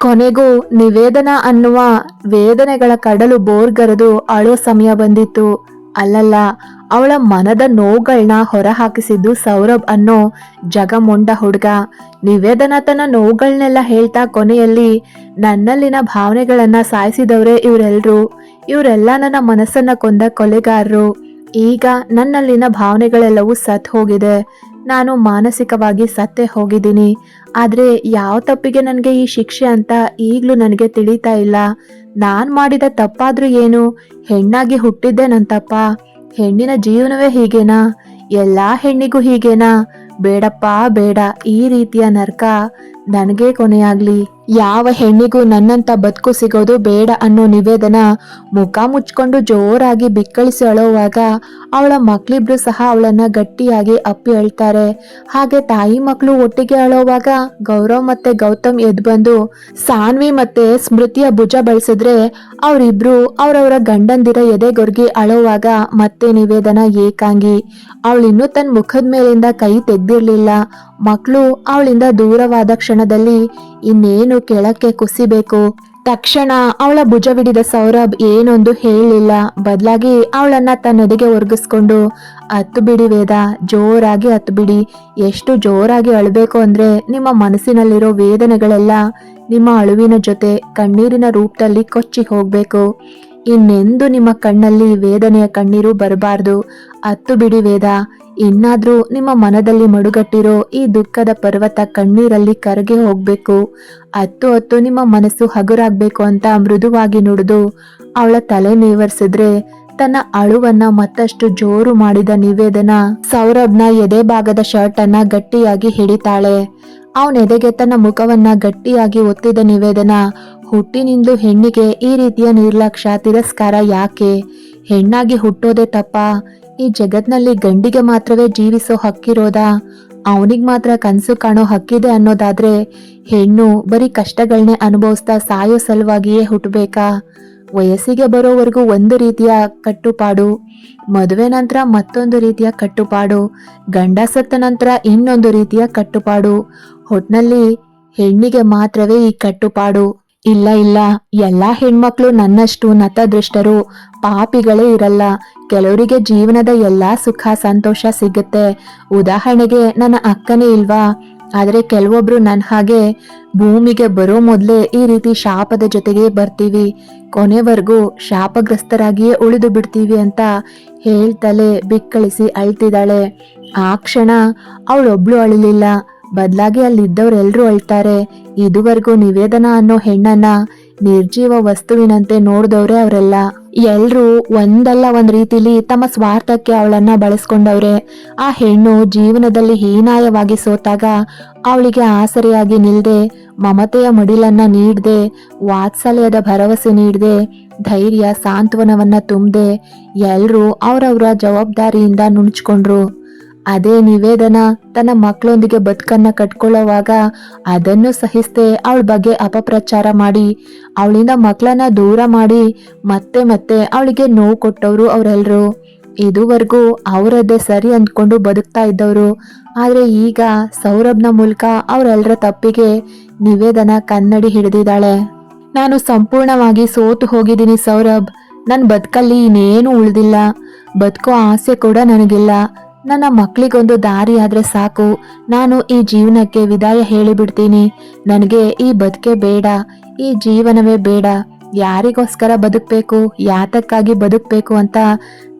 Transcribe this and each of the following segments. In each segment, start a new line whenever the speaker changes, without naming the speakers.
ಕೊನೆಗೂ ನಿವೇದನ ಅನ್ನುವ ವೇದನೆಗಳ ಕಡಲು ಬೋರ್ಗರೆದು ಅಳೋ ಸಮಯ ಬಂದಿತ್ತು. ಅಲ್ಲಲ್ಲ, ಅವಳ ಮನದ ನೋವುಗಳನ್ನ ಹೊರಹಾಕಿಸಿದ್ದು ಸೌರಭ್ ಅನ್ನೋ ಜಗಮೊಂಡ ಹುಡುಗ. ನಿವೇದನ ತನ್ನ ನೋವುಗಳನ್ನೆಲ್ಲ ಹೇಳ್ತಾ ಕೊನೆಯಲ್ಲಿ, ನನ್ನಲ್ಲಿನ ಭಾವನೆಗಳನ್ನ ಸಾಯಿಸಿದವರೇ ಇವರೆಲ್ಲರೂ ಇವರೆಲ್ಲ ನನ್ನ ಮನಸ್ಸನ್ನ ಕೊಂದ ಕೊಲೆಗಾರರು. ಈಗ ನನ್ನಲ್ಲಿನ ಭಾವನೆಗಳೆಲ್ಲವೂ ಸತ್ ಹೋಗಿದೆ. ನಾನು ಮಾನಸಿಕವಾಗಿ ಸತ್ತೇ ಹೋಗಿದ್ದೀನಿ. ಆದ್ರೆ ಯಾವ ತಪ್ಪಿಗೆ ನನಗೆ ಈ ಶಿಕ್ಷೆ ಅಂತ ಈಗಲೂ ನನಗೆ ತಿಳಿತಾ ಇಲ್ಲ. ನಾನು ಮಾಡಿದ ತಪ್ಪಾದರೂ ಏನು? ಹೆಣ್ಣಾಗಿ ಹುಟ್ಟಿದ್ದೆ ನನ್ನ ತಪ್ಪ. ಹೆಣ್ಣಿನ ಜೀವನವೇ ಹೀಗೇನಾ? ಎಲ್ಲಾ ಹೆಣ್ಣಿಗೂ ಹೀಗೇನಾ? ಬೇಡಪ್ಪ, ಬೇಡ. ಈ ರೀತಿಯ ನರ್ಕ. ನನಗೆ ಕೊನೆಯಾಗ್ಲಿ. ಯಾವ ಹೆಣ್ಣಿಗೂ ನನ್ನಂತ ಬದುಕು ಸಿಗೋದು ಬೇಡ ಅನ್ನೋ ನಿವೇದನ ಮುಖ ಮುಚ್ಕೊಂಡು ಜೋರಾಗಿ ಬಿಕ್ಕಳಿಸಿ ಅಳುವಾಗ ಅವಳ ಮಕ್ಕಳಿಬ್ರು ಸಹ ಅವಳನ್ನ ಗಟ್ಟಿಯಾಗಿ ಅಪ್ಪಿ ಅಳ್ತಾರೆ. ಹಾಗೆ ತಾಯಿ ಮಕ್ಕಳು ಒಟ್ಟಿಗೆ ಅಳೋವಾಗ ಗೌರವ್ ಮತ್ತೆ ಗೌತಮ್ ಎದ್ದು ಬಂದು ಸಾನ್ವಿ ಮತ್ತೆ ಸ್ಮೃತಿಯ ಭುಜ ಬಳಸಿದ್ರೆ ಅವರಿಬ್ರು ಅವರವರ ಗಂಡಂದಿರ ಎದೆಗೊರ್ಗಿ ಅಳೋವಾಗ ಮತ್ತೆ ನಿವೇದನ ಏಕಾಂಗಿ. ಅವಳಿನ್ನೂ ತನ್ನ ಮುಖದ ಮೇಲಿಂದ ಕೈ ತೆಗ್ದಿರ್ಲಿಲ್ಲ. ಮಕ್ಕಳು ಅವಳಿಂದ ದೂರವಾದ ಕ್ಷಣದಲ್ಲಿ ಇನ್ನೇನು ಕೆಳಕ್ಕೆ ಕುಸಿಬೇಕು? ತಕ್ಷಣ ಅವಳ ಭುಜವಿಡಿದ ಸೌರಭ್ ಏನೊಂದು ಹೇಳಲಿಲ್ಲ ಬದಲಾಗಿ ಅವಳನ್ನ ತನ್ನೆದೆಗೆ ಒರ್ಗಿಸ್ಕೊಂಡು, ಹತ್ತು ಬಿಡಿ ವೇದ, ಜೋರಾಗಿ ಹತ್ತು ಬಿಡಿ. ಎಷ್ಟು ಜೋರಾಗಿ ಅಳಬೇಕು ಅಂದ್ರೆ ನಿಮ್ಮ ಮನಸ್ಸಿನಲ್ಲಿರೋ ವೇದನೆಗಳೆಲ್ಲ ನಿಮ್ಮ ಅಳುವಿನ ಜೊತೆ ಕಣ್ಣೀರಿನ ರೂಪದಲ್ಲಿ ಕೊಚ್ಚಿ ಹೋಗ್ಬೇಕು. ಇನ್ನೆಂದು ನಿಮ್ಮ ಕಣ್ಣಲ್ಲಿ ವೇದನೆಯ ಕಣ್ಣೀರು ಬರಬಾರ್ದು. ಹತ್ತು ಬಿಡಿ ವೇದ ಇನ್ನಾದ್ರೂ ನಿಮ್ಮ ಮನದಲ್ಲಿ ಮಡುಗಟ್ಟಿರೋ ಈ ದುಃಖದ ಪರ್ವತ ಕಣ್ಣೀರಲ್ಲಿ ಕರಗಿ ಹೋಗ್ಬೇಕು. ಹತ್ತು ಹೊತ್ತು ನಿಮ್ಮ ಮನಸ್ಸು ಹಗುರಾಗ್ಬೇಕು ಅಂತ ಮೃದುವಾಗಿ ನುಡಿದು ಅವಳ ತಲೆ ನೇವರ್ಸಿದ್ರೆ ತನ್ನ ಅಳುವನ್ನ ಮತ್ತಷ್ಟು ಜೋರು ಮಾಡಿದ ನಿವೇದನ ಸೌರಭ್ನ ಎದೆ ಭಾಗದ ಶರ್ಟ್ ಅನ್ನ ಗಟ್ಟಿಯಾಗಿ ಹಿಡಿತಾಳೆ. ಅವನ ಎದೆಗೆ ತನ್ನ ಮುಖವನ್ನ ಗಟ್ಟಿಯಾಗಿ ಒತ್ತಿದ ನಿವೇದನ, ಹುಟ್ಟಿನಿಂದು ಹೆಣ್ಣಿಗೆ ಈ ರೀತಿಯ ನಿರ್ಲಕ್ಷ್ಯ, ತಿರಸ್ಕಾರ ಯಾಕೆ? ಹೆಣ್ಣಾಗಿ ಹುಟ್ಟೋದೇ ತಪ್ಪ? ಈ ಜಗತ್ನಲ್ಲಿ ಗಂಡಿಗೆ ಮಾತ್ರವೇ ಜೀವಿಸೋ ಹಕ್ಕಿರೋದಾ? ಅವನಿಗೆ ಮಾತ್ರ ಕನಸು ಕಾಣೋ ಹಕ್ಕಿದೆ ಅನ್ನೋದಾದ್ರೆ ಹೆಣ್ಣು ಬರೀ ಕಷ್ಟಗಳನ್ನೇ ಅನುಭವಿಸ್ತಾ ಸಾಯೋ ಸಲುವಾಗಿಯೇ ಹುಟ್ಟಬೇಕಾ ವಯಸ್ಸಿಗೆ ಬರೋವರೆಗೂ ಒಂದು ರೀತಿಯ ಕಟ್ಟುಪಾಡು, ಮದುವೆ ನಂತರ ಮತ್ತೊಂದು ರೀತಿಯ ಕಟ್ಟುಪಾಡು, ಗಂಡ ಸತ್ತ ನಂತರ ಇನ್ನೊಂದು ರೀತಿಯ ಕಟ್ಟುಪಾಡು. ಹೊಟ್ನಲ್ಲಿ ಹೆಣ್ಣಿಗೆ ಮಾತ್ರವೇ ಈ ಕಟ್ಟುಪಾಡು. ಇಲ್ಲ ಇಲ್ಲ, ಎಲ್ಲಾ ಹೆಣ್ಮಕ್ಳು ನನ್ನಷ್ಟು ನತದೃಷ್ಟರು, ಪಾಪಿಗಳೇ ಇರಲ್ಲ. ಕೆಲವರಿಗೆ ಜೀವನದ ಎಲ್ಲಾ ಸುಖ, ಸಂತೋಷ ಸಿಗುತ್ತೆ. ಉದಾಹರಣೆಗೆ, ನನ್ನ ಅಕ್ಕನೇ ಇಲ್ವಾ? ಆದರೆ ಕೆಲವೊಬ್ರು ನನ್ನ ಹಾಗೆ ಭೂಮಿಗೆ ಬರೋ ಮೊದಲೇ ಈ ರೀತಿ ಶಾಪದ ಜೊತೆಗೆ ಬರ್ತೀವಿ. ಕೊನೆವರೆಗೂ ಶಾಪಗ್ರಸ್ತರಾಗಿಯೇ ಉಳಿದು ಬಿಡ್ತೀವಿ ಅಂತ ಹೇಳ್ತಲೆ ಬಿಕ್ಕಳಿಸಿ ಅಳ್ತಿದ್ದಾಳೆ. ಆ ಕ್ಷಣ ಅವಳೊಬ್ಳು ಅಳಲಿಲ್ಲ. ಬದಲಾಗಿ ಅಲ್ಲಿದ್ದವರೆಲ್ಲರೂ ಅಳ್ತಾರೆ. ಇದುವರೆಗೂ ನಿವೇದನ ಅನ್ನೋ ಹೆಣ್ಣನ್ನ ನಿರ್ಜೀವ ವಸ್ತುವಿನಂತೆ ನೋಡಿದವ್ರೆ ಅವರೆಲ್ಲ. ಎಲ್ಲರೂ ಒಂದಲ್ಲ ಒಂದ್ ರೀತಿಲಿ ತಮ್ಮ ಸ್ವಾರ್ಥಕ್ಕೆ ಅವಳನ್ನ ಬಳಸ್ಕೊಂಡವ್ರೆ. ಆ ಹೆಣ್ಣು ಜೀವನದಲ್ಲಿ ಹೀನಾಯವಾಗಿ ಸೋತಾಗ ಅವಳಿಗೆ ಆಸರೆಯಾಗಿ ನಿಲ್ದೆ, ಮಮತೆಯ ಮಡಿಲನ್ನ ನೀಡದೆ, ವಾತ್ಸಲ್ಯದ ಭರವಸೆ ನೀಡದೆ, ಧೈರ್ಯ, ಸಾಂತ್ವನವನ್ನ ತುಂಬದೆ ಎಲ್ಲರೂ ಅವರವರ ಜವಾಬ್ದಾರಿಯಿಂದ ನುಣುಚ್ಕೊಂಡ್ರು. ಅದೇ ನಿವೇದನ ತನ್ನ ಮಕ್ಕಳೊಂದಿಗೆ ಬದುಕನ್ನ ಕಟ್ಕೊಳ್ಳೋವಾಗ ಅದನ್ನು ಸಹಿಸದೆ ಅವಳ ಬಗ್ಗೆ ಅಪಪ್ರಚಾರ ಮಾಡಿ, ಅವಳಿಂದ ಮಕ್ಕಳನ್ನ ದೂರ ಮಾಡಿ ಮತ್ತೆ ಮತ್ತೆ ಅವಳಿಗೆ ನೋವು ಕೊಟ್ಟವರು ಅವರೆಲ್ಲರೂ ಇದುವರೆಗೂ ಅವರದ್ದೇ ಸರಿ ಅಂದ್ಕೊಂಡು ಬದುಕ್ತಾ ಇದ್ದವರು. ಆದರೆ ಈಗ ಸೌರಭ್ನ ಮೂಲಕ ಅವರೆಲ್ಲರ ತಪ್ಪಿಗೆ ನಿವೇದನ ಕನ್ನಡಿ ಹಿಡಿದಿದ್ದಾಳೆ. ನಾನು ಸಂಪೂರ್ಣವಾಗಿ ಸೋತು ಹೋಗಿದ್ದೀನಿ ಸೌರಭ್. ನನ್ನ ಬದುಕಲ್ಲಿ ಇನ್ನೇನು ಉಳಿದಿಲ್ಲ. ಬದುಕೋ ಆಸೆ ಕೂಡ ನನಗಿಲ್ಲ. ನನ್ನ ಮಕ್ಕಳಿಗೊಂದು ದಾರಿ ಆದ್ರೆ ಸಾಕು. ನಾನು ಈ ಜೀವನಕ್ಕೆ ವಿದಾಯ ಹೇಳಿಬಿಡ್ತೀನಿ. ನನಗೆ ಈ ಬದುಕೆ ಬೇಡ. ಈ ಜೀವನವೇ ಬೇಡ. ಯಾರಿಗೋಸ್ಕರ ಬದುಕಬೇಕು? ಯಾತಕ್ಕಾಗಿ ಬದುಕಬೇಕು ಅಂತ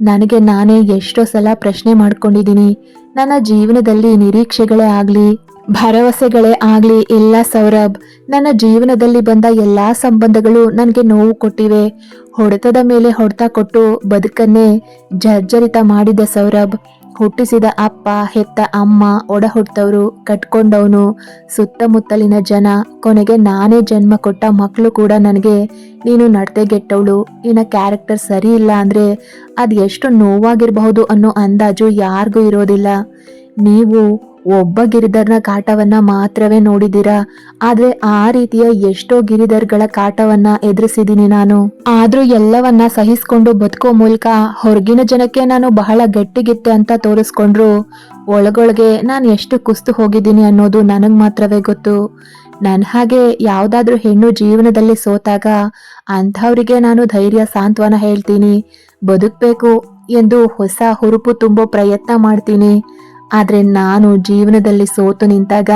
ನನಗೆ ನಾನೇ ಎಷ್ಟೋ ಸಲ ಪ್ರಶ್ನೆ ಮಾಡ್ಕೊಂಡಿದ್ದೀನಿ. ನನ್ನ ಜೀವನದಲ್ಲಿ ನಿರೀಕ್ಷೆಗಳೇ ಆಗಲಿ, ಭರವಸೆಗಳೇ ಆಗಲಿ ಇಲ್ಲ ಸೌರಭ್. ನನ್ನ ಜೀವನದಲ್ಲಿ ಬಂದ ಎಲ್ಲಾ ಸಂಬಂಧಗಳು ನನಗೆ ನೋವು ಕೊಟ್ಟಿವೆ. ಹೊಡೆತದ ಮೇಲೆ ಹೊಡೆತ ಕೊಟ್ಟು ಬದುಕನ್ನೇ ಜರ್ಜರಿತ ಮಾಡಿದ ಸೌರಭ್. ಹುಟ್ಟಿಸಿದ ಅಪ್ಪ, ಹೆತ್ತ ಅಮ್ಮ ಒಡ ಹುಟ್ಟವರು ಕಟ್ಕೊಂಡವನು, ಸುತ್ತಮುತ್ತಲಿನ ಜನ, ಕೊನೆಗೆ ನಾನೇ ಜನ್ಮ ಕೊಟ್ಟ ಮಕ್ಕಳು ಕೂಡ ನನಗೆ, ನೀನು ನಡತೆಗೆಟ್ಟವಳು, ನಿನ್ನ ಕ್ಯಾರೆಕ್ಟರ್ ಸರಿ ಇಲ್ಲ ಅಂದ್ರೆ ಅದು ಎಷ್ಟು ನೋವಾಗಿರಬಹುದು ಅನ್ನೋ ಅಂದಾಜು ಯಾರಿಗೂ ಇರೋದಿಲ್ಲ. ನೀವು ಒಬ್ಬ ಗಿರಿಧರ್ನ ಕಾಟವನ್ನ ಮಾತ್ರವೇ ನೋಡಿದ್ದೀರಾ? ಆದ್ರೆ ಆ ರೀತಿಯ ಎಷ್ಟೋ ಗಿರಿಧರ್ಗಳ ಕಾಟವನ್ನ ಎದುರಿಸಿದೀನಿ ನಾನು. ಆದ್ರೂ ಎಲ್ಲವನ್ನ ಸಹಿಸಿಕೊಂಡು ಬದುಕೋ ಮೂಲಕ ಹೊರಗಿನ ಜನಕ್ಕೆ ನಾನು ಬಹಳ ಗಟ್ಟಿಗಿತ್ತೆ ಅಂತ ತೋರಿಸ್ಕೊಂಡ್ರು. ಒಳಗೊಳಗೆ ನಾನು ಎಷ್ಟು ಕುಸ್ತು ಹೋಗಿದ್ದೀನಿ ಅನ್ನೋದು ನನಗ್ ಮಾತ್ರವೇ ಗೊತ್ತು. ನನ್ನ ಹಾಗೆ ಯಾವುದಾದ್ರೂ ಹೆಣ್ಣು ಜೀವನದಲ್ಲಿ ಸೋತಾಗ ಅಂಥವ್ರಿಗೆ ನಾನು ಧೈರ್ಯ, ಸಾಂತ್ವನ ಹೇಳ್ತೀನಿ. ಬದುಕಬೇಕು ಎಂದು ಹೊಸ ಹುರುಪು ತುಂಬೋ ಪ್ರಯತ್ನ ಮಾಡ್ತೀನಿ. ಆದರೆ ನಾನು ಜೀವನದಲ್ಲಿ ಸೋತು ನಿಂತಾಗ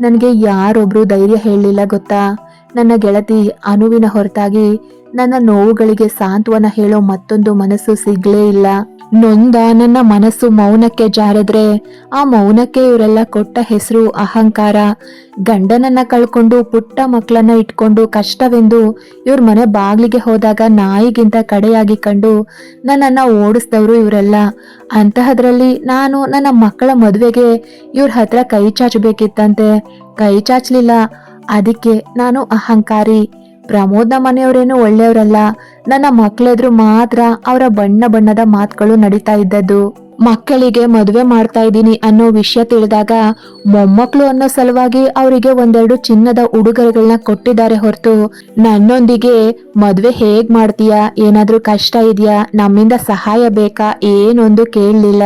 ನನಗೆ ಯಾರೊಬ್ರು ಧೈರ್ಯ ಹೇಳಲಿಲ್ಲ ಗೊತ್ತಾ? ನನ್ನ ಗೆಳತಿ ಅನುವಿನ ಹೊರತಾಗಿ ನನ್ನ ನೋವುಗಳಿಗೆ ಸಾಂತ್ವನ ಹೇಳೋ ಮತ್ತೊಂದು ಮನಸ್ಸು ಸಿಗ್ಲೇ ಇಲ್ಲ. ನೊಂದ ನನ್ನ ಮನಸ್ಸು ಮೌನಕ್ಕೆ ಜಾರಿದ್ರೆ, ಆ ಮೌನಕ್ಕೆ ಇವರೆಲ್ಲ ಕೊಟ್ಟ ಹೆಸರು ಅಹಂಕಾರ. ಗಂಡನನ್ನ ಕಳ್ಕೊಂಡು ಪುಟ್ಟ ಮಕ್ಕಳನ್ನ ಇಟ್ಕೊಂಡು ಕಷ್ಟವೆಂದು ಇವ್ರ ಮನೆ ಬಾಗಿಲಿಗೆ ಹೋದಾಗ ನಾಯಿಗಿಂತ ಕಡೆಯಾಗಿ ಕಂಡು ನನ್ನನ್ನ ಓಡಿಸ್ದವರು ಇವರೆಲ್ಲ. ಅಂತಹದ್ರಲ್ಲಿ ನಾನು ನನ್ನ ಮಕ್ಕಳ ಮದುವೆಗೆ ಇವ್ರ ಹತ್ರ ಕೈ ಚಾಚಬೇಕಿತ್ತಂತೆ. ಕೈ ಚಾಚಲಿಲ್ಲ, ಅದಕ್ಕೆ ನಾನು ಅಹಂಕಾರಿ. ಪ್ರಮೋದ್ನ ಮನೆಯವರೇನು ಒಳ್ಳೆಯವರಲ್ಲ. ನನ್ನ ಮಕ್ಕಳೆದ್ರು ಮಾತ್ರ ಅವರ ಬಣ್ಣ ಬಣ್ಣದ ಮಾತುಗಳು ನಡೀತಾ ಇದ್ದದ್ದು. ಮಕ್ಕಳಿಗೆ ಮದುವೆ ಮಾಡ್ತಾ ಇದ್ದೀನಿ ಅನ್ನೋ ವಿಷಯ ತಿಳಿದಾಗ ಮೊಮ್ಮಕ್ಕಳು ಅನ್ನೋ ಸಲುವಾಗಿ ಅವರಿಗೆ ಒಂದೆರಡು ಚಿನ್ನದ ಉಡುಗೊರೆಗಳನ್ನ ಕೊಟ್ಟಿದ್ದಾರೆ ಹೊರತು. ನನ್ನೊಂದಿಗೆ ಮದುವೆ ಹೇಗ್ ಮಾಡ್ತೀಯಾ? ಏನಾದ್ರೂ ಕಷ್ಟ ಇದೆಯಾ? ನಮ್ಮಿಂದ ಸಹಾಯ ಬೇಕಾ? ಏನೊಂದು ಕೇಳಲಿಲ್ಲ.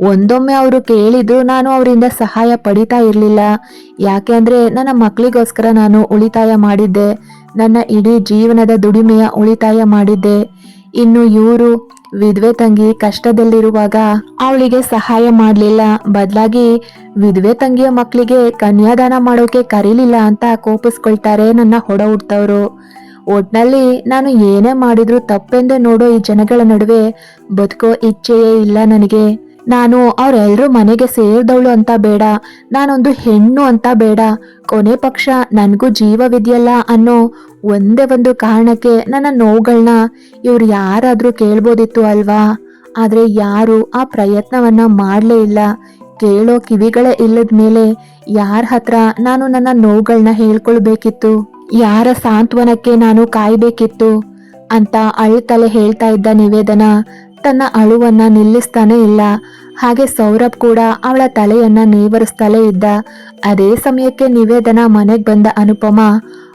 ಒಂದೊಮ್ಮೆ ಅವರು ಕೇಳಿದ್ರು ನಾನು ಅವರಿಂದ ಸಹಾಯ ಪಡಿತಾ ಇರಲಿಲ್ಲ. ಯಾಕೆ ಅಂದ್ರೆ ನನ್ನ ಮಕ್ಕಳಿಗೋಸ್ಕರ ನಾನು ಉಳಿತಾಯ ಮಾಡಿದ್ದೆ. ನನ್ನ ಇಡೀ ಜೀವನದ ದುಡಿಮೆಯ ಉಳಿತಾಯ ಮಾಡಿದ್ದೆ. ಇನ್ನು ಇವರು ವಿಧವೆ ತಂಗಿ ಕಷ್ಟದಲ್ಲಿರುವಾಗ ಅವಳಿಗೆ ಸಹಾಯ ಮಾಡಲಿಲ್ಲ. ಬದಲಾಗಿ ವಿಧವೆ ತಂಗಿಯ ಮಕ್ಕಳಿಗೆ ಕನ್ಯಾದಾನ ಮಾಡೋಕೆ ಕರೀಲಿಲ್ಲ ಅಂತ ಕೋಪಿಸ್ಕೊಳ್ತಾರೆ ನನ್ನ ಹೊಡ ಹುಡ್ತವ್ರು. ಒಟ್ನಲ್ಲಿ ನಾನು ಏನೇ ಮಾಡಿದ್ರು ತಪ್ಪೆಂದೇ ನೋಡೋ ಈ ಜನಗಳ ನಡುವೆ ಬದುಕೋ ಇಚ್ಛೆಯೇ ಇಲ್ಲ ನನಗೆ. ನಾನು ಅವರೆಲ್ಲರೂ ಮನೆಗೆ ಸೇರಿದವಳು ಅಂತ ಬೇಡ, ನಾನೊಂದು ಹೆಣ್ಣು ಅಂತ ಬೇಡ. ಕೊನೆ ಪಕ್ಷ ನನಗೂ ಜೀವವಿದೆಯಲ್ಲ ಅನ್ನೋ ಒಂದೇ ಒಂದು ಕಾರಣಕ್ಕೆ ನನ್ನ ನೋವುಗಳನ್ನ ಇವ್ರು ಯಾರಾದರೂ ಕೇಳ್ಬೋದಿತ್ತು ಅಲ್ವಾ? ಆದರೆ ಯಾರು ಆ ಪ್ರಯತ್ನವನ್ನ ಮಾಡಲೇ ಇಲ್ಲ. ಕೇಳೋ ಕಿವಿಗಳೇ ಇಲ್ಲದ ಮೇಲೆ ಯಾರ ಹತ್ರ ನಾನು ನನ್ನ ನೋವುಗಳನ್ನ ಹೇಳ್ಕೊಳ್ಬೇಕಿತ್ತು? ಯಾರ ಸಾಂತ್ವನಕ್ಕೆ ನಾನು ಕಾಯಬೇಕಿತ್ತು? ಅಂತ ಅಳ್ತಲೆ ಹೇಳ್ತಾ ಇದ್ದ ನಿವೇದನ ತನ್ನ ಅಳುವನ್ನ ನಿಲ್ಲಿಸ್ತಾನೆ ಇಲ್ಲ. ಹಾಗೆ ಸೌರಭ್ ಕೂಡ ಅವಳ ತಲೆಯನ್ನ ನೇವರಿಸ್ತಲೇ ಇದ್ದ. ಅದೇ ಸಮಯಕ್ಕೆ ನಿವೇದನ ಮನೆಗೆ ಬಂದ ಅನುಪಮ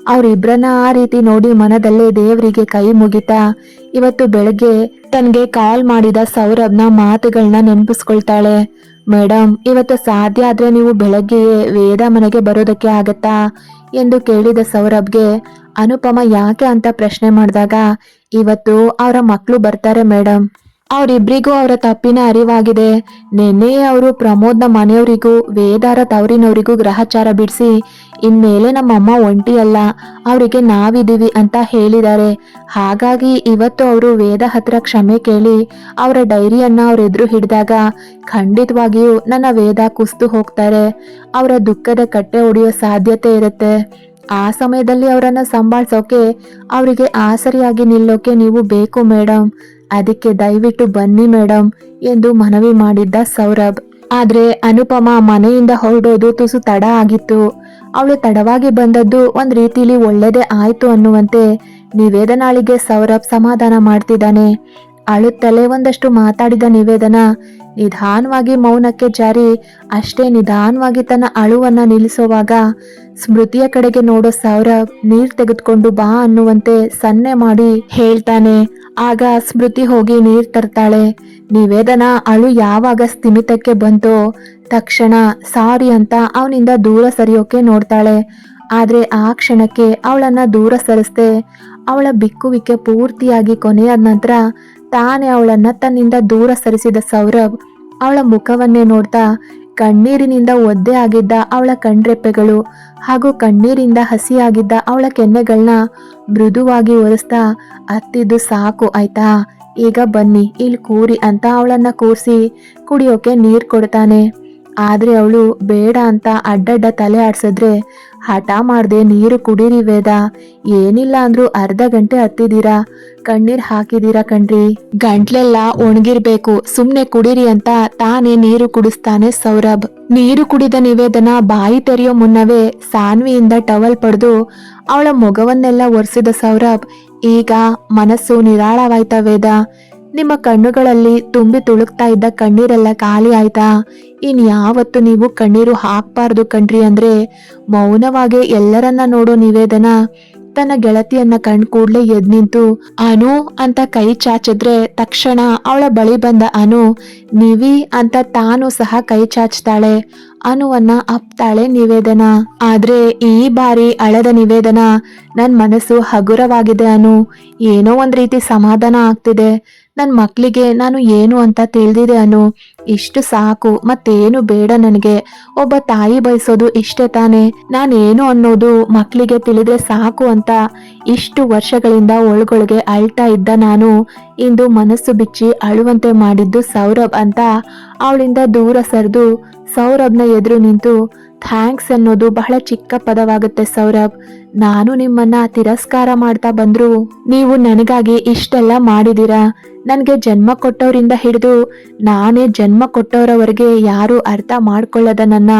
ಅವರಿಬ್ರನ್ನ ಆ ರೀತಿ ನೋಡಿ ಮನದಲ್ಲೇ ದೇವರಿಗೆ ಕೈ ಮುಗಿತಾ ಇವತ್ತು ಬೆಳಗ್ಗೆ ತನಗೆ ಕಾಲ್ ಮಾಡಿದ ಸೌರಭ್ನ ಮಾತುಗಳನ್ನ ನೆನಪಿಸ್ಕೊಳ್ತಾಳೆ. ಮೇಡಮ್ ಇವತ್ತು ಸಾಧ್ಯ ಆದ್ರೆ ನೀವು ಬೆಳಗ್ಗೆಯೇ ವೇದ ಮನೆಗೆ ಬರೋದಕ್ಕೆ ಆಗತ್ತಾ? ಎಂದು ಕೇಳಿದ ಸೌರಭ್ಗೆ, ಅನುಪಮ ಯಾಕೆ ಅಂತ ಪ್ರಶ್ನೆ ಮಾಡಿದಾಗ, ಇವತ್ತು ಅವರ ಮಕ್ಕಳು ಬರ್ತಾರೆ ಮೇಡಮ್ ಅವರಿಬ್ರಿಗೂ ಅವರ ತಪ್ಪಿನ ಅರಿವಾಗಿದೆ. ನಿನ್ನೆ ಅವರು ಪ್ರಮೋದ್ನ ಮನೆಯವರಿಗೂ, ವೇದಾರ ತವರಿನವರಿಗೂ ಗ್ರಹಚಾರ ಬಿಡಿಸಿ, ಇನ್ಮೇಲೆ ನಮ್ಮಮ್ಮ ಒಂಟಿಯಲ್ಲ, ಅವರಿಗೆ ನಾವಿದೀವಿ ಅಂತ ಹೇಳಿದ್ದಾರೆ. ಹಾಗಾಗಿ ಇವತ್ತು ಅವರು ವೇದ ಹತ್ರ ಕ್ಷಮೆ ಕೇಳಿ, ಅವರ ಡೈರಿಯನ್ನ ಅವ್ರ ಎದುರು ಹಿಡಿದಾಗ ಖಂಡಿತವಾಗಿಯೂ ನನ್ನ ವೇದ ಕುಸ್ತು ಹೋಗ್ತಾರೆ. ಅವರ ದುಃಖದ ಕಟ್ಟೆ ಹೊಡೆಯೋ ಸಾಧ್ಯತೆ ಇರುತ್ತೆ. ಆ ಸಮಯದಲ್ಲಿ ಅವರನ್ನು ಸಂಭಾಳಿಸೋಕೆ, ಅವರಿಗೆ ಆಸರಿಯಾಗಿ ನಿಲ್ಲೋಕೆ ನೀವು ಬೇಕು ಮೇಡಮ್ ಅದಕ್ಕೆ ದಯವಿಟ್ಟು ಬನ್ನಿ ಮೇಡಮ್ ಎಂದು ಮನವಿ ಮಾಡಿದ್ದ ಸೌರಭ್. ಆದ್ರೆ ಅನುಪಮ ಮನೆಯಿಂದ ಹೊರಡೋದು ತುಸು ತಡ ಆಗಿತ್ತು. ಅವಳು ತಡವಾಗಿ ಬಂದದ್ದು ಒಂದ್ ರೀತಿಲಿ ಒಳ್ಳೇದೇ ಆಯ್ತು ಅನ್ನುವಂತೆ ನಿವೇದನಾಳಿಗೆ ಸೌರಭ್ ಸಮಾಧಾನ ಮಾಡ್ತಿದ್ದಾನೆ. ಅಳುತ್ತಲೇ ಒಂದಷ್ಟು ಮಾತಾಡಿದ ನಿವೇದನ ನಿಧಾನವಾಗಿ ಮೌನಕ್ಕೆ ಜಾರಿ, ಅಷ್ಟೇ ನಿಧಾನವಾಗಿ ತನ್ನ ಅಳುವನ್ನ ನಿಲ್ಲಿಸುವಾಗ ಸ್ಮೃತಿಯ ಕಡೆಗೆ ನೋಡೋ ಸೌರಭ್ ನೀರ್ ತೆಗೆದುಕೊಂಡು ಬಾ ಅನ್ನುವಂತೆ ಸನ್ನೆ ಮಾಡಿ ಹೇಳ್ತಾನೆ. ಆಗ ಸ್ಮೃತಿ ಹೋಗಿ ನೀರ್ ತರ್ತಾಳೆ. ನಿವೇದನ ಅಳು ಯಾವಾಗ ಸ್ಥಿಮಿತಕ್ಕೆ ಬಂತೋ ತಕ್ಷಣ ಸಾರಿ ಅಂತ ಅವನಿಂದ ದೂರ ಸರಿಯೋಕೆ ನೋಡ್ತಾಳೆ. ಆದ್ರೆ ಆ ಕ್ಷಣಕ್ಕೆ ಅವಳನ್ನ ದೂರ ಸರಿಸ್ದೆ ಅವಳ ಬಿಕ್ಕುವಿಕೆ ಪೂರ್ತಿಯಾಗಿ ಕೊನೆಯಾದ ನಂತರ ತಾನೇ ಅವಳನ್ನ ತನ್ನಿಂದ ದೂರ ಸರಿಸಿದ ಸೌರಭ್ ಅವಳ ಮುಖವನ್ನೇ ನೋಡ್ತಾ ಕಣ್ಣೀರಿನಿಂದ ಒದ್ದೆ ಆಗಿದ್ದ ಅವಳ ಕಣ್ರೆಪ್ಪೆಗಳು ಹಾಗೂ ಕಣ್ಣೀರಿಂದ ಹಸಿಯಾಗಿದ್ದ ಅವಳ ಕೆನ್ನೆಗಳನ್ನ ಮೃದುವಾಗಿ ಒರೆಸ್ತಾ, ಅತ್ತಿದ್ದು ಸಾಕು ಆಯ್ತಾ, ಈಗ ಬನ್ನಿ, ಇಲ್ಲಿ ಕೂರಿ ಅಂತ ಅವಳನ್ನ ಕೂರಿಸಿ ಕುಡಿಯೋಕೆ ನೀರು ಕೊಡ್ತಾನೆ. ಆದ್ರೆ ಅವಳು ಬೇಡ ಅಂತ ಅಡ್ಡಡ್ಡ ತಲೆ ಆಡ್ಸಿದ್ರೆ, ಹಠ ಮಾಡ್ದೆ ನೀರು ಕುಡೀರಿ ವೇದ. ಏನಿಲ್ಲ ಅಂದ್ರು ಅರ್ಧ ಗಂಟೆ ಹತ್ತಿದ್ದೀರಾ? ಕಣ್ಣೀರ್ ಹಾಕಿದೀರಾ ಕಣ್ರಿ? ಗಂಟ್ಲೆಲ್ಲ ಒಣಗಿರ್ಬೇಕು. ಸುಮ್ನೆ ಕುಡೀರಿ ಅಂತ ತಾನೇ ನೀರು ಕುಡಿಸ್ತಾನೆ ಸೌರಭ್. ನೀರು ಕುಡಿದ ನಿವೇದನ ಬಾಯಿ ತೆರೆಯೋ ಮುನ್ನವೇ ಸಾನ್ವಿಯಿಂದ ಟವಲ್ ಪಡೆದು ಅವಳ ಮೊಗವನ್ನೆಲ್ಲ ಒರೆಸಿದ ಸೌರಭ್, ಈಗ ಮನಸ್ಸು ನಿರಾಳವಾಯ್ತ ವೇದ. ನಿಮ್ಮ ಕಣ್ಣುಗಳಲ್ಲಿ ತುಂಬಿ ತುಳುಕ್ತಾ ಇದ್ದ ಕಣ್ಣೀರೆಲ್ಲ ಖಾಲಿ ಆಯ್ತಾ? ಇನ್ ಯಾವತ್ತು ನೀವು ಕಣ್ಣೀರು ಹಾಕ್ಬಾರ್ದು ಕಣ್ರಿ ಅಂದ್ರೆ ಮೌನವಾಗಿ ಎಲ್ಲರನ್ನ ನೋಡೋ ನಿವೇದನ? ತನ್ನ ಗೆಳತಿಯನ್ನ ಕಣ್ ಕೂಡ್ಲೆ ಎದ್ ನಿಂತು, ಅನು ಅಂತ ಕೈ ಚಾಚಿದ್ರೆ ತಕ್ಷಣ ಅವಳ ಬಳಿ ಬಂದ ಅನು, ನಿವಿ ಅಂತ ತಾನು ಸಹ ಕೈ ಚಾಚ್ತಾಳೆ. ಅನುವನ್ನ ಅಪ್ತಾಳೆ ನಿವೇದನ. ಆದ್ರೆ ಈ ಬಾರಿ ಅಳದ ನಿವೇದನ. ನನ್ ಮನಸ್ಸು ಹಗುರವಾಗಿದೆ ಅನು. ಏನೋ ಒಂದ್ ರೀತಿ ಸಮಾಧಾನ ಆಗ್ತಿದೆ. ನನ್ ಮಕ್ಕಳಿಗೆ ನಾನು ಏನು ಅಂತ ತಿಳಿದಿದೆ ಅನು. ಇಷ್ಟು ಸಾಕು, ಮತ್ತೇನು ಬೇಡ ನನಗೆ. ಒಬ್ಬ ತಾಯಿ ಬಯಸೋದು ಇಷ್ಟೇ ತಾನೆ. ನಾನೇನು ಅನ್ನೋದು ಮಕ್ಕಳಿಗೆ ತಿಳಿದ್ರೆ ಸಾಕು ಅಂತ ಇಷ್ಟು ವರ್ಷಗಳಿಂದ ಒಳಗೊಳಗೆ ಅಳ್ತಾ ಇದ್ದ ನಾನು. ಇಂದು ಮನಸ್ಸು ಬಿಚ್ಚಿ ಅಳುವಂತೆ ಮಾಡಿದ್ದು ಸೌರಭ್ ಅಂತ ಅವಳಿಂದ ದೂರ ಸರಿದು ಸೌರಭ್ನ ಎದುರು ನಿಂತು ಥ್ಯಾಂಕ್ಸ್ ಅನ್ನೋದು ಬಹಳ ಚಿಕ್ಕ ಪದವಾಗುತ್ತೆ ಸೌರಭ್. ನಾನು ನಿಮ್ಮನ್ನ ತಿರಸ್ಕಾರ ಮಾಡ್ತಾ ಬಂದ್ರು. ನೀವು ನನಗಾಗಿ ಇಷ್ಟೆಲ್ಲ ಮಾಡಿದೀರಾ. ನನಗೆ ಜನ್ಮ ಕೊಟ್ಟವರಿಂದ ಹಿಡಿದು ನಾನೇ ಜನ್ಮ ಕೊಟ್ಟವರವರೆಗೆ ಯಾರು ಅರ್ಥ ಮಾಡ್ಕೊಳ್ಳದ ನನ್ನ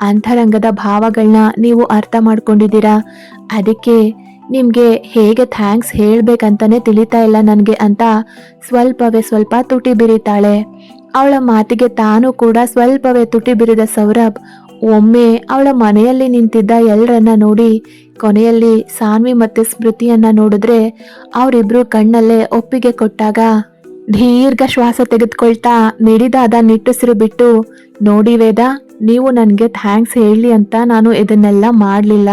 ಅಂತರಂಗದ ಭಾವಗಳನ್ನ ನೀವು ಅರ್ಥ ಮಾಡ್ಕೊಂಡಿದ್ದೀರಾ? ಅದಕ್ಕೆ ನಿಮಗೆ ಹೇಗೆ ಥ್ಯಾಂಕ್ಸ್ ಹೇಳ್ಬೇಕಂತಾನೆ ತಿಳಿತಾ ಇಲ್ಲ ನನಗೆ ಅಂತ ಸ್ವಲ್ಪವೇ ಸ್ವಲ್ಪ ತುಟಿ ಬಿರಿತಾಳೆ. ಅವಳ ಮಾತಿಗೆ ತಾನು ಕೂಡ ಸ್ವಲ್ಪವೇ ತುಟಿ ಬಿರಿದ ಸೌರಭ್ ಒಮ್ಮೆ ಅವಳ ಮನೆಯಲ್ಲಿ ನಿಂತಿದ್ದ ಎಲ್ಲರನ್ನ ನೋಡಿ ಕೊನೆಯಲ್ಲಿ ಸಾನ್ವಿ ಮತ್ತೆ ಸ್ಮೃತಿಯನ್ನ ನೋಡಿದ್ರೆ ಅವರಿಬ್ರು ಕಣ್ಣಲ್ಲೇ ಒಪ್ಪಿಗೆ ಕೊಟ್ಟಾಗ, ದೀರ್ಘ ಶ್ವಾಸ ತೆಗೆದುಕೊಳ್ತಾ ನಿಡಿದಾದ ನಿಟ್ಟುಸಿರು ಬಿಟ್ಟು ನೋಡಿ ವೇದ, ನೀವು ನನಗೆ ಥ್ಯಾಂಕ್ಸ್ ಹೇಳಿ ಅಂತ ನಾನು ಇದನ್ನೆಲ್ಲ ಮಾಡಲಿಲ್ಲ.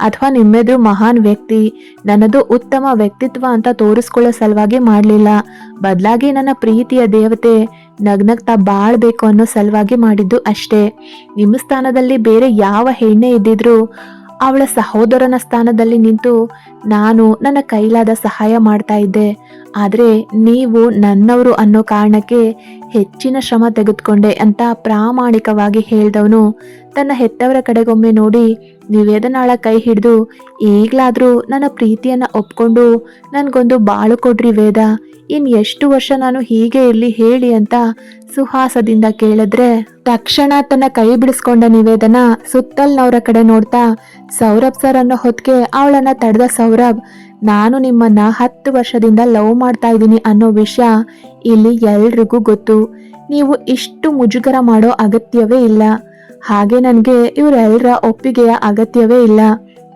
ಅಥವಾ ನಿಮ್ಮೆದುರು ಮಹಾನ್ ವ್ಯಕ್ತಿ, ನನ್ನದು ಉತ್ತಮ ವ್ಯಕ್ತಿತ್ವ ಅಂತ ತೋರಿಸ್ಕೊಳ್ಳೋ ಸಲುವಾಗಿ ಮಾಡಲಿಲ್ಲ. ಬದಲಾಗಿ ನನ್ನ ಪ್ರೀತಿಯ ದೇವತೆ ನಗ್ನಗ್ತಾ ಬಾಳ್ಬೇಕು ಅನ್ನೋ ಸಲುವಾಗಿ ಮಾಡಿದ್ದು ಅಷ್ಟೇ. ನಿಮ್ಮ ಸ್ಥಾನದಲ್ಲಿ ಬೇರೆ ಯಾವ ಹೆಣ್ಣೆ ಇದ್ದಿದ್ರು ಅವಳ ಸಹೋದರನ ಸ್ಥಾನದಲ್ಲಿ ನಿಂತು ನಾನು ನನ್ನ ಕೈಲಾದ ಸಹಾಯ ಮಾಡ್ತಾ ಇದ್ದೆ. ಆದರೆ ನೀವು ನನ್ನವರು ಅನ್ನೋ ಕಾರಣಕ್ಕೆ ಹೆಚ್ಚಿನ ಶ್ರಮ ತೆಗೆದುಕೊಂಡೆ ಅಂತ ಪ್ರಾಮಾಣಿಕವಾಗಿ ಹೇಳ್ದವನು ತನ್ನ ಹೆತ್ತವರ ಕಡೆಗೊಮ್ಮೆ ನೋಡಿ ನಿವೇದನಾಳ ಕೈ ಹಿಡಿದು, ಈಗಲಾದರೂ ನನ್ನ ಪ್ರೀತಿಯನ್ನ ಒಪ್ಕೊಂಡು ನನಗೊಂದು ಬಾಳು ಕೊಡ್ರಿ ವೇದ. ಇನ್ ಎಷ್ಟು ವರ್ಷ ನಾನು ಹೀಗೆ ಇರ್ಲಿ ಹೇಳಿ ಅಂತ ಸುಹಾಸದಿಂದ ಕೇಳಿದ್ರೆ, ತಕ್ಷಣ ತನ್ನ ಕೈ ಬಿಡಿಸ್ಕೊಂಡ ನಿವೇದನ ಸುತ್ತಲ್ನವರ ಕಡೆ ನೋಡ್ತಾ, ಸೌರಭ್ ಸರ್ ಅನ್ನೋ ಹೊತ್ತಿಗೆ ಅವಳನ್ನ ತಡೆದ ಸೌರಭ್, ನಾನು ನಿಮ್ಮನ್ನ ಹತ್ತು ವರ್ಷದಿಂದ ಲವ್ ಮಾಡ್ತಾ ಇದ್ದೀನಿ ಅನ್ನೋ ವಿಷಯ ಇಲ್ಲಿ ಎಲ್ರಿಗೂ ಗೊತ್ತು. ನೀವು ಇಷ್ಟು ಮುಜುಗರ ಮಾಡೋ ಅಗತ್ಯವೇ ಇಲ್ಲ. ಹಾಗೆ ನನಗೆ ಇವರೆಲ್ಲರ ಒಪ್ಪಿಗೆಯ ಅಗತ್ಯವೇ ಇಲ್ಲ.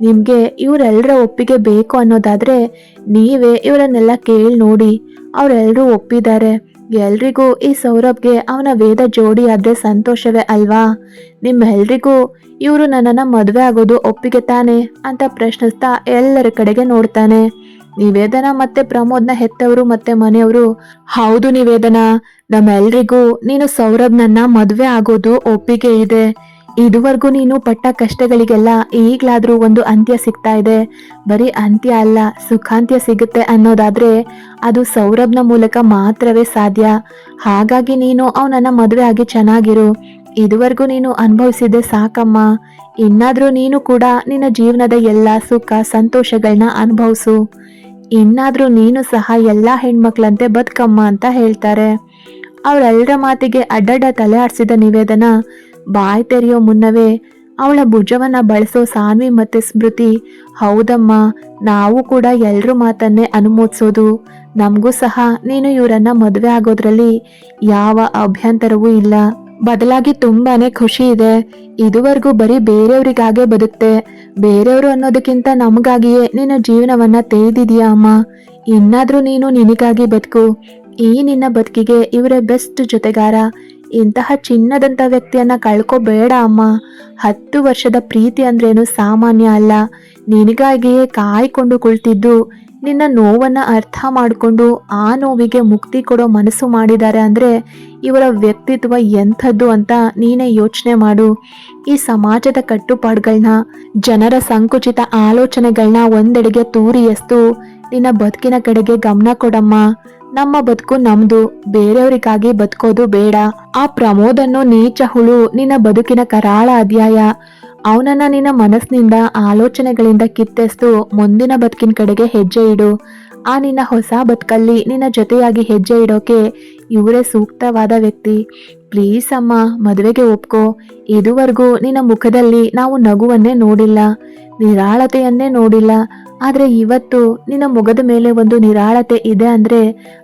ನಿಮಗೆ ಇವರೆಲ್ಲರ ಒಪ್ಪಿಗೆ ಬೇಕು ಅನ್ನೋದಾದ್ರೆ ನೀವೇ ಇವರನ್ನೆಲ್ಲ ಕೇಳಿ ನೋಡಿ. ಅವರೆಲ್ಲರೂ ಒಪ್ಪಿದ್ದಾರೆ. ಎಲ್ರಿಗೂ ಈ ಸೌರಭ್ಗೆ ಅವನ ವೇದ ಜೋಡಿ ಆದ್ರೆ ಸಂತೋಷವೇ ಅಲ್ವಾ? ನಿಮ್ಮೆಲ್ರಿಗೂ ಇವರು ನನ್ನನ್ನು ಮದುವೆ ಆಗೋದು ಒಪ್ಪಿಗೆ ತಾನೆ ಅಂತ ಪ್ರಶ್ನಿಸ್ತಾ ಎಲ್ಲರ ಕಡೆಗೆ ನೋಡ್ತಾನೆ. ನಿವೇದನ ಮತ್ತೆ ಪ್ರಮೋದ್ನ ಹೆತ್ತವರು ಮತ್ತೆ ಮನೆಯವರು, ಹೌದು ನಿವೇದನ, ನಮ್ಮೆಲ್ರಿಗೂ ನೀನು ಸೌರಭ್ನನ್ನ ಮದುವೆ ಆಗೋದು ಒಪ್ಪಿಗೆ ಇದೆ. ಇದುವರೆಗೂ ನೀನು ಪಟ್ಟ ಕಷ್ಟಗಳಿಗೆಲ್ಲ ಈಗಲಾದರೂ ಒಂದು ಅಂತ್ಯ ಸಿಗ್ತಾ ಇದೆ. ಬರೀ ಅಂತ್ಯ ಅಲ್ಲ, ಸುಖಾಂತ್ಯ ಸಿಗುತ್ತೆ ಅನ್ನೋದಾದ್ರೆ ಅದು ಸೌರಭ್ನ ಮೂಲಕ ಮಾತ್ರವೇ ಸಾಧ್ಯ. ಹಾಗಾಗಿ ನೀನು ಅವನನ್ನ ಮದುವೆ ಆಗಿ ಚೆನ್ನಾಗಿರು. ಇದುವರೆಗೂ ನೀನು ಅನುಭವಿಸಿದ್ದೆ ಸಾಕಮ್ಮ. ಇನ್ನಾದರೂ ನೀನು ಕೂಡ ನಿನ್ನ ಜೀವನದ ಎಲ್ಲ ಸುಖ ಸಂತೋಷಗಳನ್ನ ಅನುಭವಿಸು. ಇನ್ನಾದರೂ ನೀನು ಸಹ ಎಲ್ಲಾ ಹೆಣ್ಮಕ್ಳಂತೆ ಬದುಕಮ್ಮ ಅಂತ ಹೇಳ್ತಾರೆ. ಅವರೆಲ್ಲರ ಮಾತಿಗೆ ಅಡ್ಡಡ್ಡ ತಲೆ ಆಡಿಸಿದ ನಿವೇದನ ಬಾಯ್ ತೆರೆಯೋ ಮುನ್ನವೇ ಅವಳ ಭುಜವನ್ನ ಬಳಸೋ ಸಾನ್ವಿ ಮತ್ತೆ ಸ್ಮೃತಿ, ಹೌದಮ್ಮ, ನಾವು ಕೂಡ ಎಲ್ರ ಮಾತನ್ನೇ ಅನುಮೋದಿಸೋದು. ನಮಗೂ ಸಹ ನೀನು ಇವರನ್ನ ಮದುವೆ ಆಗೋದ್ರಲ್ಲಿ ಯಾವ ಅಭ್ಯಂತರವೂ ಇಲ್ಲ. ಬದಲಾಗಿ ತುಂಬಾನೇ ಖುಷಿ ಇದೆ. ಇದುವರೆಗೂ ಬರೀ ಬೇರೆಯವ್ರಿಗಾಗೆ ಬದುಕ್ತೆ. ಬೇರೆಯವರು ಅನ್ನೋದಕ್ಕಿಂತ ನಮಗಾಗಿಯೇ ನಿನ್ನ ಜೀವನವನ್ನ ತೆಗೆದಿದೀಯ ಅಮ್ಮ? ಇನ್ನಾದ್ರೂ ನೀನು ನಿನಗಾಗಿ ಬದುಕು. ಈ ನಿನ್ನ ಬದುಕಿಗೆ ಇವರೇ ಬೆಸ್ಟ್ ಜೊತೆಗಾರ. ಇಂತಹ ಚಿನ್ನದಂತ ವ್ಯಕ್ತಿಯನ್ನ ಕಳ್ಕೊಬೇಡ ಅಮ್ಮ. ಹತ್ತು ವರ್ಷದ ಪ್ರೀತಿ ಅಂದ್ರೇನು ಸಾಮಾನ್ಯ ಅಲ್ಲ. ನಿನಗಾಗಿಯೇ ಕಾಯ್ಕೊಂಡು ಕುಳಿತಿದ್ದು, ನಿನ್ನ ನೋವನ್ನ ಅರ್ಥ ಮಾಡಿಕೊಂಡು ಆ ನೋವಿಗೆ ಮುಕ್ತಿ ಕೊಡೋ ಮನಸ್ಸು ಮಾಡಿದ್ದಾರೆ ಅಂದ್ರೆ ಇವರ ವ್ಯಕ್ತಿತ್ವ ಎಂಥದ್ದು ಅಂತ ನೀನೇ ಯೋಚನೆ ಮಾಡು. ಈ ಸಮಾಜದ ಕಟ್ಟುಪಾಡುಗಳನ್ನ ಜನರ ಸಂಕುಚಿತ ಆಲೋಚನೆಗಳನ್ನ ಒಂದೆಡೆಗೆ ತೂರಿ ಎಸ್ತು, ನಿನ್ನ ಬದುಕಿನ ಕಡೆಗೆ ಗಮನ ಕೊಡಮ್ಮ. ನಮ್ಮ ಬದುಕು ನಮ್ದು, ಬೇರೆಯವರಿಗಾಗಿ ಬದುಕೋದು ಬೇಡ. ಆ ಪ್ರಮೋದನ್ನು ನೀಚ ಹುಳು, ನಿನ್ನ ಬದುಕಿನ ಕರಾಳ ಅಧ್ಯಾಯ. ಅವನನ್ನ ನಿನ್ನ ಮನಸ್ಸಿನಿಂದ, ಆಲೋಚನೆಗಳಿಂದ ಕಿತ್ತೆಸ್ತು ಮುಂದಿನ ಬದುಕಿನ ಕಡೆಗೆ ಹೆಜ್ಜೆ ಇಡು. ಆ ನಿನ್ನ ಹೊಸ ಬದುಕಲ್ಲಿ ನಿನ್ನ ಜೊತೆಯಾಗಿ ಹೆಜ್ಜೆ ಇಡೋಕೆ ಇವರೇ ಸೂಕ್ತವಾದ ವ್ಯಕ್ತಿ. ಪ್ಲೀಸ್ ಅಮ್ಮ, ಮದುವೆಗೆ ಒಪ್ಕೋ. ಇದುವರೆಗೂ ನಿನ್ನ ಮುಖದಲ್ಲಿ ನಾವು ನಗುವನ್ನೇ ನೋಡಿಲ್ಲ, ನಿರಾಳತೆಯನ್ನೇ ನೋಡಿಲ್ಲ. ಆದ್ರೆ ಇವತ್ತು ನಿನ್ನ ಮುಖದ ಮೇಲೆ ಒಂದು ನಿರಾಳತೆ ಇದೆ ಅಂದ್ರೆ